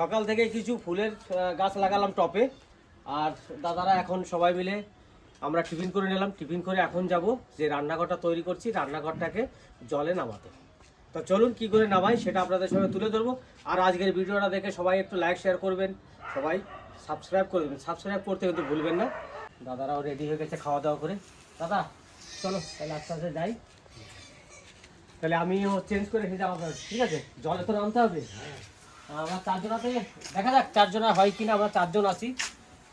সকাল থেকে কিছু ফুলের গাছ লাগালাম টপে। আর দাদারা এখন সবাই মিলে আমরা টিফিন করে নিলাম। টিফিন করে এখন যাব যে রান্নাঘরটা তৈরি করছি, রান্নাঘরটাকে জলে নামাতে। তো চলুন কি করে নামাই সেটা আপনাদের সঙ্গে তুলে ধরবো। আর আজকের ভিডিওটা দেখে সবাই একটু লাইক শেয়ার করবেন। সবাই সাবস্ক্রাইব করে দেবেন। সাবস্ক্রাইব করতে কিন্তু ভুলবেন না। দাদারাও রেডি হয়ে গেছে খাওয়া দাওয়া করে। দাদা, চলো তাহলে আস্তে আস্তে যাই। তাহলে আমিও চেঞ্জ করে যাব আপনার ঠিক আছে? জলে তো নামতে হবে। আমরা চারজনাতে, দেখা যাক চারজনা হয় কিনা, আমরা চারজন আছি।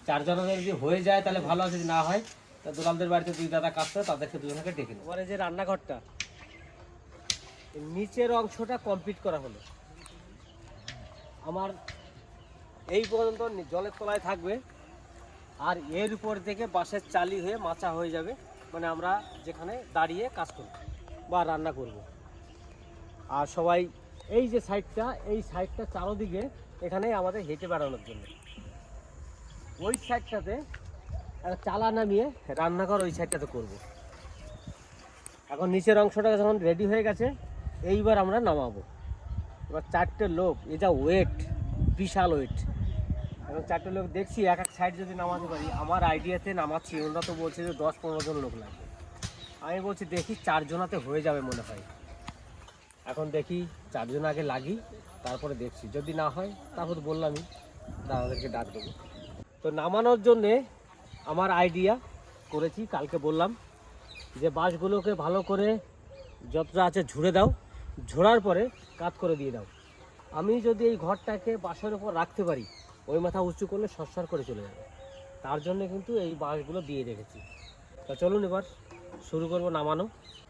চারজনাতে যদি হয়ে যায়, তাহলে ভালো আছে, যদি না হয়, তা দুলালদের বাড়িতে দুই দাদা কাজ করে, তাদেরকে দুজনকে ডেকে নেব। এবারে যে রান্নাঘরটা নিচের অংশটা কমপ্লিট করা হলো। আমার এই পর্যন্ত জলের তলায় থাকবে, আর এর উপর থেকে বাঁশের চালি হয়ে মাচা হয়ে যাবে মানে আমরা যেখানে দাঁড়িয়ে কাজ করব বা রান্না করব। আর সবাই এই যে সাইডটা, এই সাইডটা চারোদিকে এখানে আমাদের হেঁটে বেড়ানোর জন্য। ওই সাইডটাতে একটা চালা নামিয়ে রান্নাঘর ওই সাইডটাতে করব। এখন নিচের অংশটা যখন রেডি হয়ে গেছে, এইবার আমরা নামাবো। এবার চারটে লোক, এ যা ওয়েট বিশাল ওয়েট এখন চারটে লোক দেখছি, এক এক সাইড যদি নামাতে পারি, আমার আইডিয়াতে নামাচ্ছি। ওরা তো বলছে যে দশ পনেরো জন লোক লাগবে। আমি বলছি, দেখি চারজনাতে হয়ে যাবে মনে হয়। এখন দেখি চারজন আগে লাগি, তারপরে দেখছি। যদি না হয়, তারপর বললামই, দাদাদেরকে ডাক দেবো। তো নামানোর জন্যে আমার আইডিয়া করেছি, কালকে বললাম যে বাঁশগুলোকে ভালো করে যতটা আছে ঝুড়ে দাও, ঝোড়ার পরে কাত করে দিয়ে দাও। আমি যদি এই ঘরটাকে বাঁশের উপর রাখতে পারি, ওই মাথা উঁচু করলে সরসর করে চলে যাবে। তার জন্য কিন্তু এই বাঁশগুলো দিয়ে রেখেছি। তা চলুন এবার শুরু করব নামানো।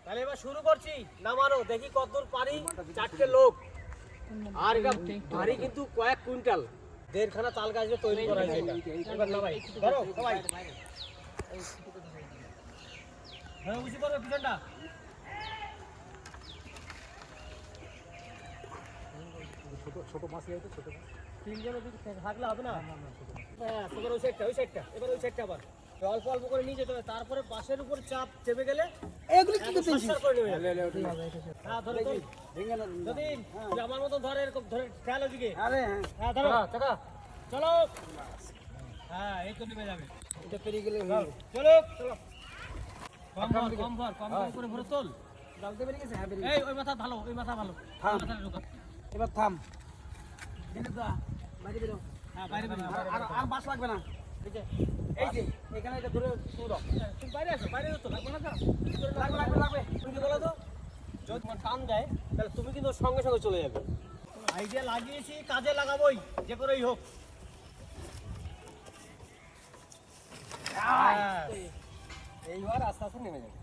তাহলে এবার শুরু করছি। নামানো দেখি কতদূর পারি। চারটে লোক। আর এটা ভারী কিন্তু কয়েক কুইন্টাল। দেড়খানা তাল গাছ তৈরি করা হয়েছে এবার নামাই। ধরো সবাই। হ্যাঁ বুঝি পারবে পিছনটা। ছোট ছোট মাছ ছোট তিনজনের দিকে থাকলে হবে না? হ্যাঁ ওই সাইডটা ওই সাইডটা এবার ওই সাইডটা আবার। অল্প অল্প করে নিয়ে যেতে হবে। তারপরে বাসের উপর চাপ চেপে গেলে এগুলি কি করতে। হ্যাঁ ধরে। যতীন, আমার মতন ধরে এরকম ধরে খেয়াল ওদিকে। আরে হ্যাঁ। হ্যাঁ ধরো। চাকা চলো। হ্যাঁ এই তো নেমে যাবে। এটা পেরিয়ে গেলে চলো চলো। কম ভর কম ভর কম কম করে ভরে তোল। ডালতে পেরিয়ে গেছে? হ্যাঁ এই ওই মাথা ভালো ওই মাথা ভালো। থাম। এবার থাম। বাইরে বেরো। হ্যাঁ বাইরে বেরিয়ে আর- বাস লাগবে না। এই যে। এই যে এখানে এটা ধরে শুরু দাও। তুমি বাইরে আসো বাইরে তো লাগবে না তো। লাগবে লাগবে লাগবে। তুমি বলো তো যদি তোমার টান দেয় তাহলে তুমি কিন্তু সঙ্গে সঙ্গে চলে যাবে। আইডিয়া লাগিয়েছি কাজে লাগাবোই যে করেই হোক। হ্যাঁ। এইবার আস্তে আস্তে নেমে যাবে।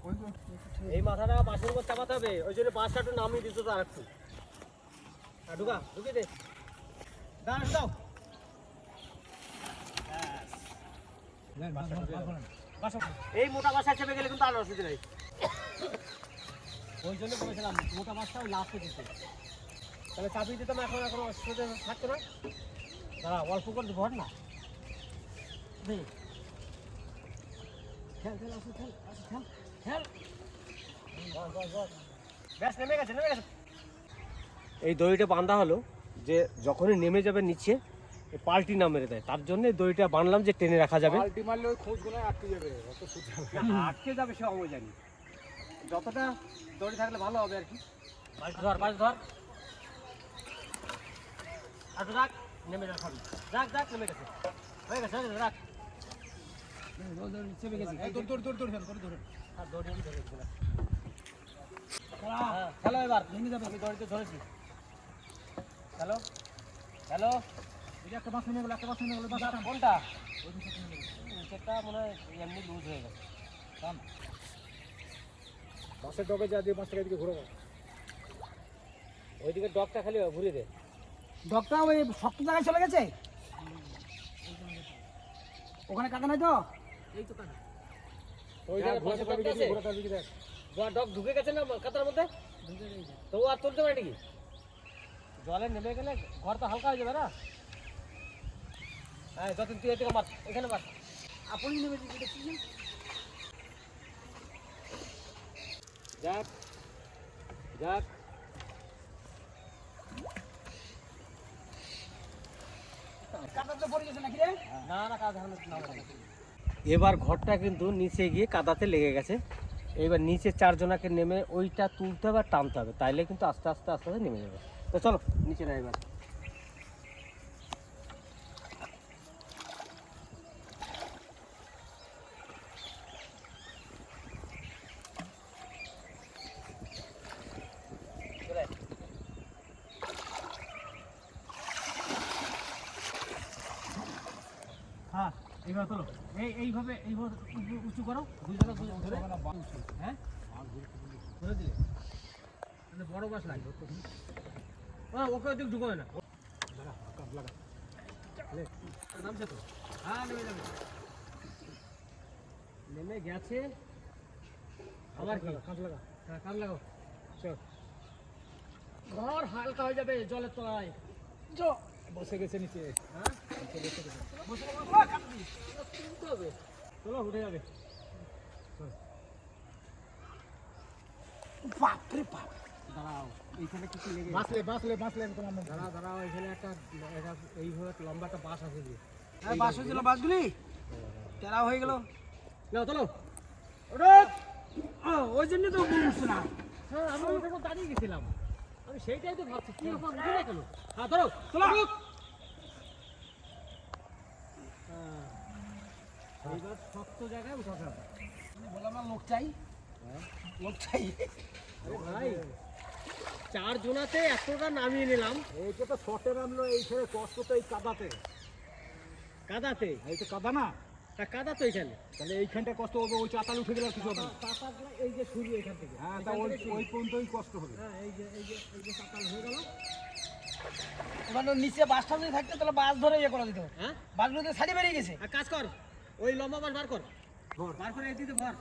এই মাথাটা বাসের উপর চাপাতে হবে ওই জন্য বাসটা একটু নামিয়ে দিত তো আর একটু। ঢুকা ঢুকিয়ে দে। দাঁড়া দাও এই মোটা বাসা চেপে গেলে কিন্তু আর অসুবিধা নেই। ওই জন্য বলেছিলাম মোটা মাছটা ওই লাস্টে দিতে। তাহলে চাপিয়ে দিতাম এখন এখন অসুবিধা থাকতো না। দাঁড়া অল্প করে ভর না। খেল খেল আসো খেল আসো খেল খেল। বস, বস, বস। ব্যাস নেমে গেছে নেমে গেছে। এই দড়িটা বাঁধা হলো যে যখনই নেমে যাবে নিচে পাল্টি না মেরে দেয়। তার জন্য দড়িটা বাঁধলাম যে টেনে রাখা যাবে। পাল্টি মারলে ওই খোঁজগুলো আটকে যাবে অত আটকে যাবে সে আমি জানি। যতটা দড়ি থাকলে ভালো হবে আর কি। ধর পাঁচ ধর। আর রাখ নেমে যা রাখ রাখ নেমে গেছে। হয়ে গেছে হয়ে রাখ। হ্যাঁ, খেলো এবার। নেমে যাবে আমি দড়িতে ধরেছি। হ্যালো হ্যালো একটা বাস নেমে গেল একটা বাস নেমে গেল বাস কোনটা? নিচেরটা মনে হয় এমনি লুজ হয়ে গেছে। বাসের ডগে যা দিয়ে বাসটাকে এদিকে ঘুরে ওইদিকে ডগটা খালি ঘুরিয়ে দে। ডগটা ওই শক্ত জায়গায় চলে গেছে? ওখানে কাটা নাই তো? এই তো কাটা ওই জায়গায়? দেখ। ঢুকে গেছে না কাতার মধ্যে? তো আর তুলতে পারে নাকি জলে নেমে গেলে ঘর তো হালকা হয়ে যাবে না? হ্যাঁ যতদিন তুই এদিকে মার এখানে মার। আপনি নেমে দেখছি যাক যাক। এবার ঘরটা কিন্তু নিচে গিয়ে কাদাতে লেগে গেছে। এবার নিচে চারজনাকে নেমে ওইটা তুলতে হবে আর টানতে হবে। তাইলে কিন্তু আস্তে আস্তে আস্তে আস্তে নেমে যাবে। তো চলো নিচে না এবার। তোলো। এই এইভাবে এইভাবে উঁচু- করো। দুজন ধরে। হ্যাঁ? ধরে দিলে। মানে বড় বাস লাগবে হ্যাঁ ওকে ওদিক ঢুকোবে না। নামছে তো। হ্যাঁ নেমে যাবে। নেমে গেছে। আবার কি? কাজ লাগা হ্যাঁ কাজ লাগাও। চল। ঘর হালকা হয়ে যাবে জলের তলায়। যো বসে গেছে নিচে। হ্যাঁ বসে বসে কাটা হবে চলো উঠে যাবে। বাপ বাপ। দাঁড়াও এইখানে কিছু লেগে বাঁচলে বাঁচলে বাঁচলে তোমার দাঁড়াও দাঁড়াও এখানে একটা এইভাবে লম্বা একটা বাস আছে দিয়ে আরে বাস হয়েছিল বাসগুলি হয়ে গেল। না চলো। ওই জন্য তো বলছে না হ্যাঁ আমি তখন দাঁড়িয়ে গেছিলাম। আমি সেইটাই তো ভাবছি কি কেন হ্যাঁ ধরো চলো। এইবার শক্ত জায়গায় উঠাতে হবে। বললাম না লোক চাই। লোক চাই। ভাই চার জোনাতে এতটা নামিয়ে নিলাম। এইটা তো শর্টে নামলো এই ছেড়ে কষ্ট তো এই কাদাতে। কাদাতে? এই তো কাদা না। তা কাদা তো এখানে। তাহলে এইখানটা কষ্ট হবে ওই চাতাল উঠে গেলে কিছু হবে এই যে শুরু এখান থেকে। হ্যাঁ তা ওই ওই পর্যন্তই কষ্ট হবে। হ্যাঁ এই যে এই যে এই যে চাতাল হয়ে গেল। এবার নিচে বাসটা যদি থাকতো তাহলে বাস ধরে ইয়ে করে দিত হ্যাঁ? বাসগুলোতে সাইডে বেরিয়ে গেছে। কাজ কর। ওই লম্বা বাস বার কর। বার করে এই দিতে ভর।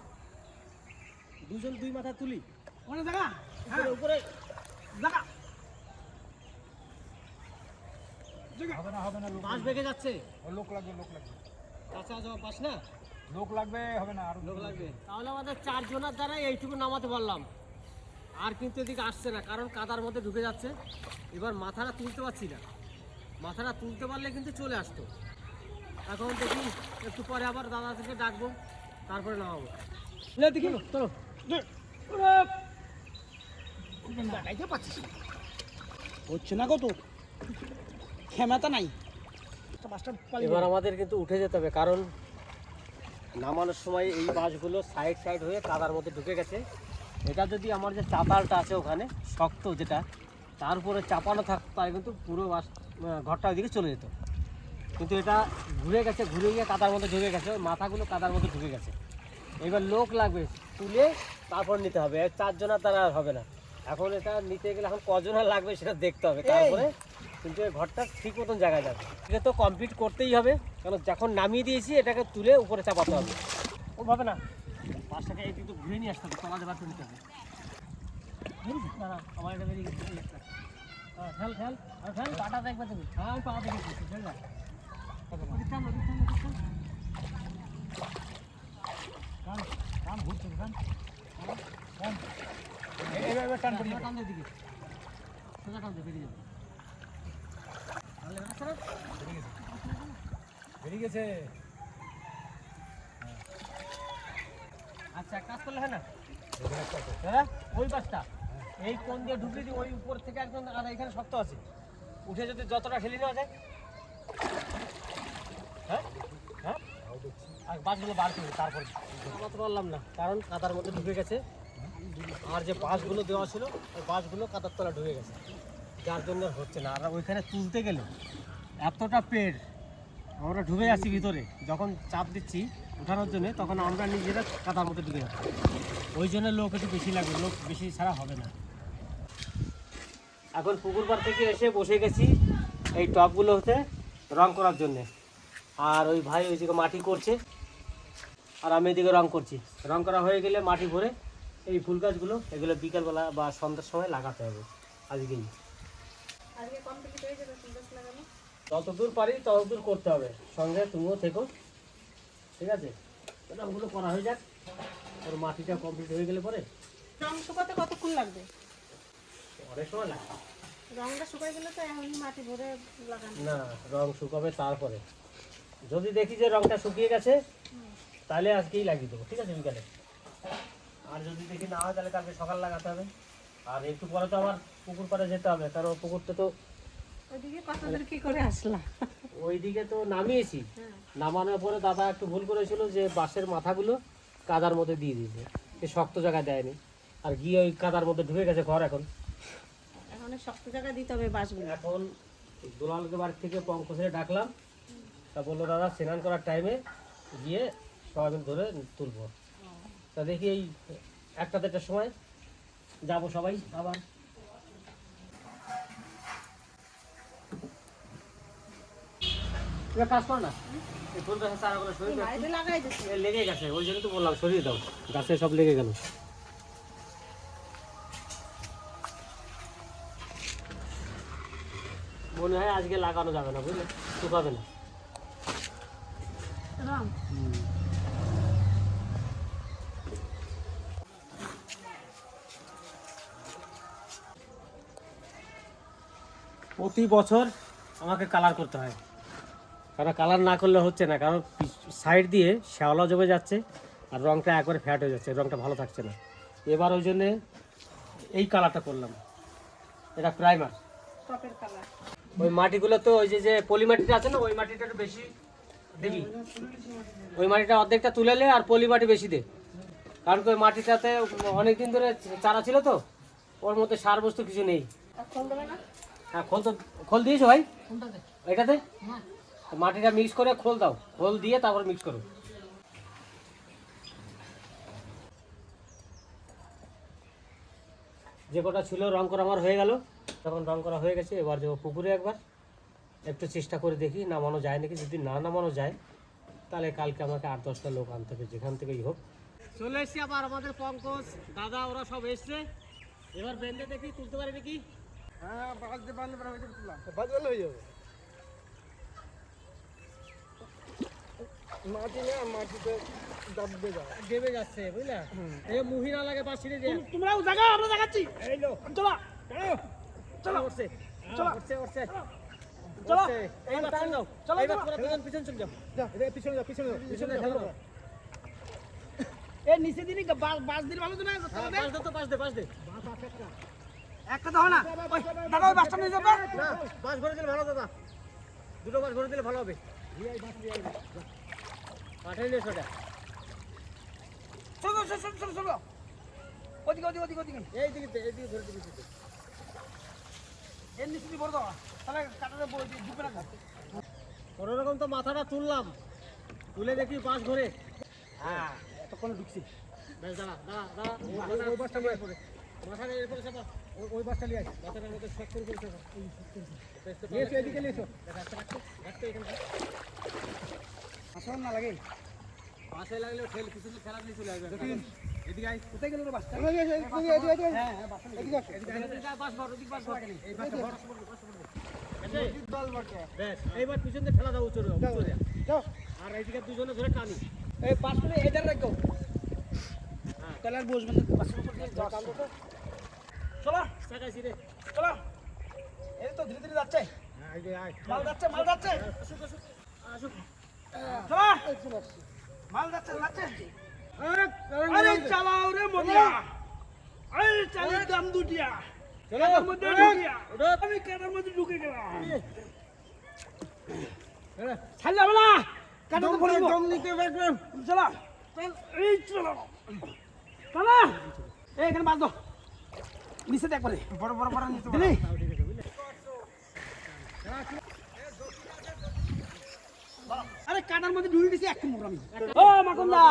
দুজন দুই মাথা তুলি। কোন জায়গা হ্যাঁ। উপরে। জায়গা হবে না হবে না বাস যাচ্ছে। লোক লাগবে লোক লাগবে। কাঁচা যাওয়া বাস না? লোক লাগবে হবে না আর লোক লাগবে। তাহলে আমাদের চারজনের দ্বারা এইটুকু নামাতে পারলাম। আর কিন্তু এদিকে আসছে না কারণ কাদার মধ্যে ঢুকে যাচ্ছে। এবার মাথাটা তুলতে পারছি না। মাথাটা তুলতে পারলে কিন্তু চলে আসতো। এখন দেখি একটু পরে আবার দাদা থেকে ডাকবো তারপরে নামাবো। দেখি চলো। হচ্ছে না কত ক্ষমতা নাই। এবার আমাদের কিন্তু উঠে যেতে হবে কারণ নামানোর সময় এই বাসগুলো সাইড সাইড হয়ে কাদার মধ্যে ঢুকে গেছে। এটা যদি আমার যে চাতালটা আছে ওখানে শক্ত যেটা তার উপরে চাপানো থাকতো কিন্তু পুরো বাস ঘরটা ওইদিকে চলে যেত। কিন্তু এটা ঘুরে গেছে ঘুরে গিয়ে কাদার মধ্যে ঢুকে গেছে মাথাগুলো কাদার মধ্যে ঢুকে গেছে। এবার লোক লাগবে তুলে তারপর নিতে হবে। এর চারজনের দ্বারা আর হবে না। এখন এটা নিতে গেলে এখন কজনের লাগবে সেটা দেখতে হবে। তারপরে কিন্তু এই ঘরটা ঠিক মতন জায়গায় যাবে। এটা তো কমপ্লিট করতেই হবে কারণ যখন নামিয়ে দিয়েছি এটাকে তুলে উপরে চাপাতে হবে। ওভাবে না। পাঁচটাকে এই কিন্তু ঘুরে নিয়ে আসতে হবে তলা দেবার নিতে হবে। আমার এটা বেরিয়ে গেছে। হ্যাঁ, ফেল আর ফেল পাটা দেখবে তুমি। হ্যাঁ আমি পা দেখেছি বেরিয়ে গেছে আচ্ছা কাজ করলে হয় ওই বাসটা এই কোন দিয়ে ঢুকে দিই ওই উপর থেকে একদম, আর এখানে শক্ত আছে। উঠে যদি যতটা ঠেলে নেওয়া যায় হ্যাঁ হ্যাঁ আর বাসগুলো বার করবে তারপরে আমরা তো পারলাম না, কারণ কাদার মধ্যে ঢুকে গেছে। আর যে বাসগুলো দেওয়া ছিল, ওই বাসগুলো কাদার তলা ঢুকে গেছে। যার জন্য আর হচ্ছে না। আর ওইখানে তুলতে গেলে এতটা পেড় আমরা ঢুকে যাচ্ছি ভিতরে। যখন চাপ দিচ্ছি ওঠানোর জন্য, তখন আমরা নিজেরা কাদার মধ্যে ঢুকে যাচ্ছি। ওই জন্য লোক একটু বেশি লাগবে, লোক বেশি ছাড়া হবে না। এখন পুকুর পাড় থেকে এসে বসে গেছি এই টবগুলো হতে রং করার জন্য। আর ওই ভাই ওইদিকে মাটি করছে। আর আমি এদিকে রং করছি। রং করা হয়ে গেলে মাটি ভরে এই ফুল গাছগুলো এগুলো বিকালবেলা বা সন্ধ্যার সময় লাগাতে হবে আজকেই। যতদূর পারি ততদূর করতে হবে। সঙ্গে তুমিও থেকো। ঠিক আছে? ওগুলো করা হয়ে যাক। ওর মাটিটা কমপ্লিট হয়ে গেলে পরে রং শুকাতে কতক্ষণ লাগবে? অনেক সময় লাগবে রংটা শুকাই গেলে তো এখনই মাটি ভরে লাগানো। না রং শুকাবে তারপরে। যদি দেখি যে রংটা শুকিয়ে গেছে তাহলে আজকেই লাগিয়ে দেবো ঠিক আছে বিকালে। আর যদি দেখি না হয় তাহলে কালকে সকাল লাগাতে হবে। আর একটু পরে তো আমার পুকুর পাড়ে যেতে হবে কারণ পুকুরটা তো কি করে আসলা? ওইদিকে তো নামিয়েছি। হ্যাঁ। নামানোর পরে দাদা একটু ভুল করেছিল যে বাঁশের মাথাগুলো কাদার মধ্যে দিয়ে দিয়েছে। সে শক্ত জায়গায় দেয়নি। আর গিয়ে ওই কাদার মধ্যে ঢুকে গেছে ঘর এখন। এখন শক্ত জায়গা দিতে হবে বাঁশগুলো। এখন দুলালকে বাড়ি থেকে পঙ্কজে ডাকলাম। তা বলল দাদা স্নান করার টাইমে গিয়ে সবাই ধরে তুলবো। তা দেখি এই একটা দেড়টার সময় যাব সবাই আবার। কাজ করো না। লেগে গেছে ওই জন্য তো বললাম সরিয়ে দাও। গাছে সব লেগে গেল। মনে হয় আজকে লাগানো যাবে না বুঝলে? শুকাবে না। রং। প্রতি বছর আমাকে কালার করতে হয়। কারণ কালার না করলে হচ্ছে না কারণ সাইড দিয়ে শ্যাওলা জমে যাচ্ছে আর রংটা একবারে ফ্যাট হয়ে যাচ্ছে রংটা ভালো থাকছে না। এবার ওই জন্যে এই কালারটা করলাম। এটা প্রাইমার কালার ওই মাটিগুলো তো ওই যে যে পলি মাটিটা আছে না ওই মাটিটা একটু বেশি দিবি ওই মাটিটা অর্ধেকটা তুলে নে আর পলি মাটি বেশি দে। কারণ ওই মাটিটাতে অনেক দিন ধরে চারা ছিল তো ওর মধ্যে সার বস্তু কিছু নেই। হ্যাঁ খোল তো খোল দিয়েছ ভাই? এটাতে? মাটিটা মিক্স করে খোল দাও। খোল দিয়ে তারপর মিক্স করো। যে কটা ছিল রং করা আমার হয়ে গেল তখন রং করা হয়ে গেছে এবার যাব পুকুরে একবার। একটু চেষ্টা করে দেখি নামানো যায় নাকি। যদি না নামানো যায় তাহলে কালকে আমাকে আট দশটা লোক আনতে হবে যেখান থেকেই হোক। চলে এসছি আবার আমাদের পঙ্কজ দাদা ওরা সব এসছে। এবার বেঁধে দেখি তুলতে পারি নাকি? হ্যাঁ পারে হয়ে তুললাম। বাজলে হয়ে যাবে। মাটি না মাটিতে দাববে যা। দেবে যাচ্ছে বুঝলা? এই মুহি লাগে পাশ তোমরাও জায়গা আমরা এই লো। চলো। চলো। উঠছে। চলো। উঠছে উঠছে। চলো। এইবার টান দাও চলো, এইবার তোমরা দুজন পিছন চলে যাও। যা এটা পিছনে যা পিছনে যা পিছনে পিছনে ঠেলো ঠেলো এ নিচে দিনই বাস বাস দিলে ভালো তো না দে তো পাশ দে পাশ দে। একটা। তো না? ওই দাদা ওই বাসটা নিয়ে যাবে না পাশ ভরে দিলে ভালো দাদা। দুটো পাশ ভরে দিলে ভালো হবে। পাঠাই নিয়ে সোটা চলো চলো চলো চলো ওদিকে ওদিকে ওদিকে ওদিকে। এই দিকে এই দিকে দিবি শুধু। এর নিচে দিয়ে বড় তাহলে কাটাটা কোনো রকম তো মাথাটা তুললাম। তুলে দেখি পাশ ভরে হ্যাঁ এতক্ষণ ঢুকছি। বেশ দাঁড়া দাঁড়া দাঁড়া। ওই- বাসটা নিয়ে পড়ে মাথাটা এরপরে চাপা। ওই- বাসটা নিয়ে আয়। মাথাটার মধ্যে শক্ত করে। বেশ তো নিয়ে এসো এদিকে নিয়ে এসো। রাখতে এখানে আসন না লাগে। পাশে লাগলেও ঠেল পিছনে খেলা নিয়ে চলে আসবে এদিকে কোথায় গেল রে বাসটা? এদিকে এদিকে এদিকে হ্যাঁ হ্যাঁ বাসটা এদিকে আস, এদিকে আস। এদিকে পাশ ভর ওদিক পাশ এই বাসটা বড় দল বটে বেশ এইবার পিছন দিয়ে ঠেলা দাও যাও। আর এইদিকে দুজনে ধরে টানি। এই পাশ করে এদের রাখো। হ্যাঁ। তাহলে আর বসবেন না পাশের উপর দিয়ে যাও টানবো তো। চলো। সাকাইছি রে। চলো। এই তো ধীরে ধীরে যাচ্ছে। হ্যাঁ এই যে আয়। মাল যাচ্ছে মাল যাচ্ছে। আসুক আসুক আসুক। চলো। মাল যাচ্ছে যাচ্ছে। আরে চালাও রে মদিয়া আরে চালের দাম দুটিয়া। চলো। আমি কাটার মধ্যে ঢুকে গেলাম। ছাড়লাম না। কাটা তো পড়ে দম নিতে পারবে চলো। চল। এই চলো। চলো। এই এখানে বাঁধ। দাও নিচে দেখ বড় বড় বড় নিচে দিলি? আরে কাটার মধ্যে ঢুকে গেছি এক মোড় আমি। ও মাকুন্দা।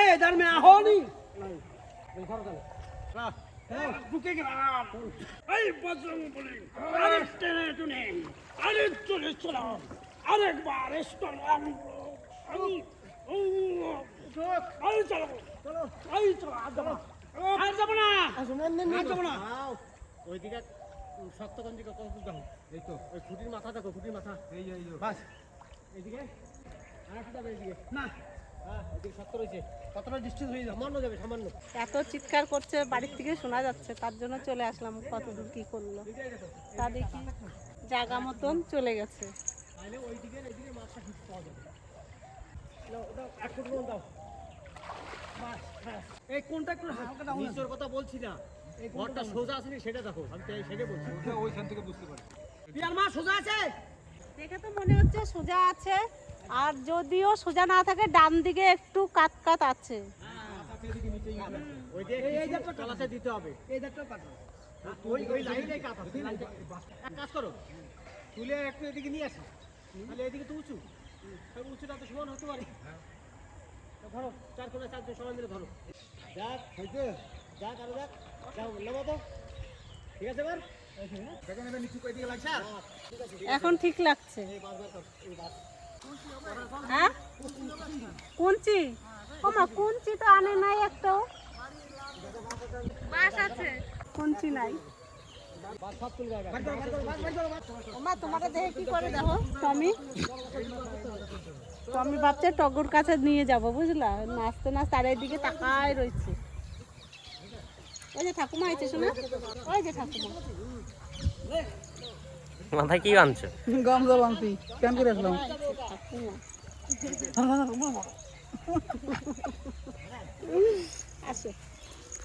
এই দাঁড় মে আহো নি। এই ধরো তাহলে এই, ঢুকে গেলাম। এই বজরং বলি আরে টেনে টুনে আরে চলে চলো আরেকবার স্টল আমি আরে চলো চলো চলো আর যাব না। আর যাব না। আর যাব না। আও। ওইদিকে শক্তগঞ্জি কত দাও এই তো ওই খুঁটির মাথা দেখো খুঁটির মাথা। এই এই বাস। এদিকে? না। হ্যাঁ এত চিৎকার করছে বাড়ির থেকে শোনা যাচ্ছে। তার জন্য চলে আসলাম কত দূর কি করল। তা দেখি জায়গা মতন চলে গেছে। এই কোনটা একটু নিচের কথা বলছি না। এই ঘরটা সোজা আছে সেটা দেখো। আমি সেটা বলছি। ওইখান থেকে বুঝতে পারি পিয়ার মা সোজা আছে? দেখে তো মনে হচ্ছে সোজা আছে। আর যদিও সোজা না থাকে ডান দিকে একটু কাত কাত আছে। কাজ করো। তুলে একটু এদিকে নিয়ে আসো। তাহলে এদিকে তো উঁচু। উঁচুটা তো সমান হতে পারে। ধরো চার কোণে চারজন মিলে ধরো। যাক হয়েছে। যাক আরও যাক। যাও তো। ঠিক আছে এবার? নিচু দিকে এখন ঠিক লাগছে। হ্যাঁ? কুঞ্চি? ওমা কুঞ্চি তো আনে নাই একটাও। বাস আছে। কুঞ্চি নাই। তোমাকে দেখে টমি? টমি ভাবছে টগর কাছে নিয়ে যাব, বুঝলা? নাচতে নাচতে আর এইদিকে তাকায় রয়েছে। ওই যে ঠাকুমা আছে শোনা। ওই যে ঠাকুমা। মাথায় কি আনছো গামজা বানছি কেন করে আসলাম।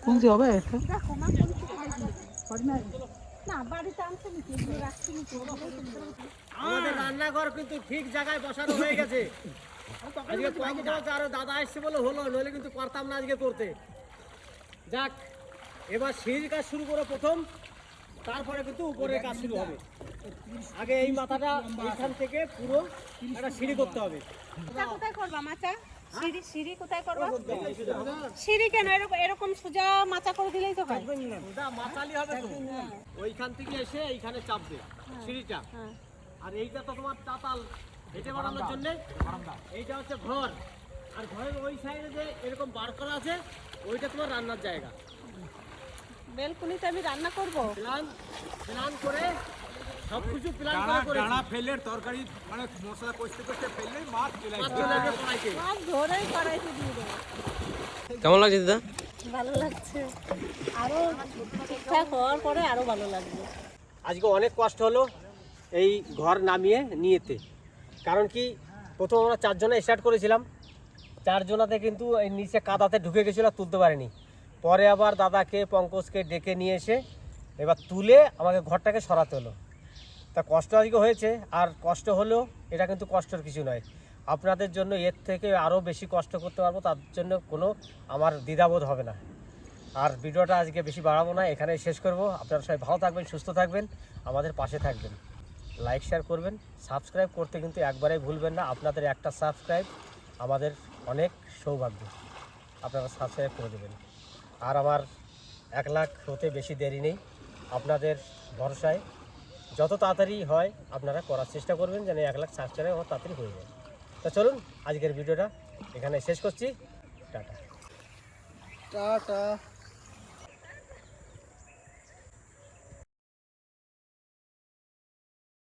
কোনটি হবে? আনছে আমাদের রান্নাঘর কিন্তু ঠিক জায়গায় বসানো হয়ে গেছে। আজকে খরচ আরও দাদা আসছে বলে হলো নইলে কিন্তু পারতাম না আজকে করতে। যাক এবার সিঁড়ির কাজ শুরু করো প্রথম। তারপরে কিন্তু উপরের কাজ শুরু হবে। আগে এই মাথাটা এইখান থেকে পুরো একটা সিঁড়ি করতে হবে। এটা কোথায় করবা মাচা? সিঁড়ি সিঁড়ি কোথায় করবা? সিঁড়ি কেন? এরকম এরকম সোজা মাচা করে দিলেই তো হয়। মাচালি হবে তো। ওইখান থেকে এসে এইখানে চাপবে সিঁড়িটা। হ্যাঁ। আর এইটা তো তোমার চাতাল। হেঁটে বাড়ানোর জন্য? এইটা হচ্ছে ঘর। আর ঘরের ওই সাইডে যে এরকম বার করা আছে ওইটা তোমার রান্নার জায়গা। বেলকুনিতে আমি রান্না করব। প্ল্যান প্ল্যান করে সব কিছু প্ল্যান করে ডানা ফেললে তরকারি মানে মশলা কষতে কষতে ফেললে মাছ চলে মাছ আসবে কড়াইতে। ধরেই কড়াইতে দিয়ে দেবো। কেমন লাগছে দিদা? ভালো লাগছে। আরও ঠিকঠাক হওয়ার পরে আরও ভালো লাগবে। আজকে অনেক কষ্ট হলো এই ঘর নামিয়ে নিয়েতে। কারণ কি প্রথম আমরা চারজনে স্টার্ট করেছিলাম। চারজনাতে কিন্তু এই নিচে কাদাতে ঢুকে গেছিল আর তুলতে পারেনি। পরে আবার দাদাকে, পঙ্কজকে ডেকে নিয়ে এসে এবার তুলে আমাকে ঘরটাকে সরাতে হলো। তা কষ্ট আজকে হয়েছে, আর কষ্ট হলেও এটা কিন্তু কষ্টের কিছু নয়। আপনাদের জন্য এর থেকে আরও বেশি কষ্ট করতে পারব, তার জন্য কোনো আমার দ্বিধাবোধ হবে না। আর ভিডিওটা আজকে বেশি বাড়াবো না, এখানে শেষ করব। আপনারা সবাই ভালো থাকবেন, সুস্থ থাকবেন, আমাদের পাশে থাকবেন। লাইক, শেয়ার করবেন, সাবস্ক্রাইব করতে কিন্তু একবারেই ভুলবেন না, আপনাদের একটা সাবস্ক্রাইব আমাদের অনেক সৌভাগ্য। আপনারা সাবস্ক্রাইব করে দেবেন। আর আমার এক লাখ হতে বেশি দেরি নেই। আপনাদের ভরসায় যত তাড়াতাড়ি হয় আপনারা করার চেষ্টা করবেন যেন এক লাখ সাবস্ক্রাইব আমার তাড়াতাড়ি হয়ে যায়। তা চলুন, আজকের ভিডিওটা এখানে শেষ করছি। টাটা। টাটা।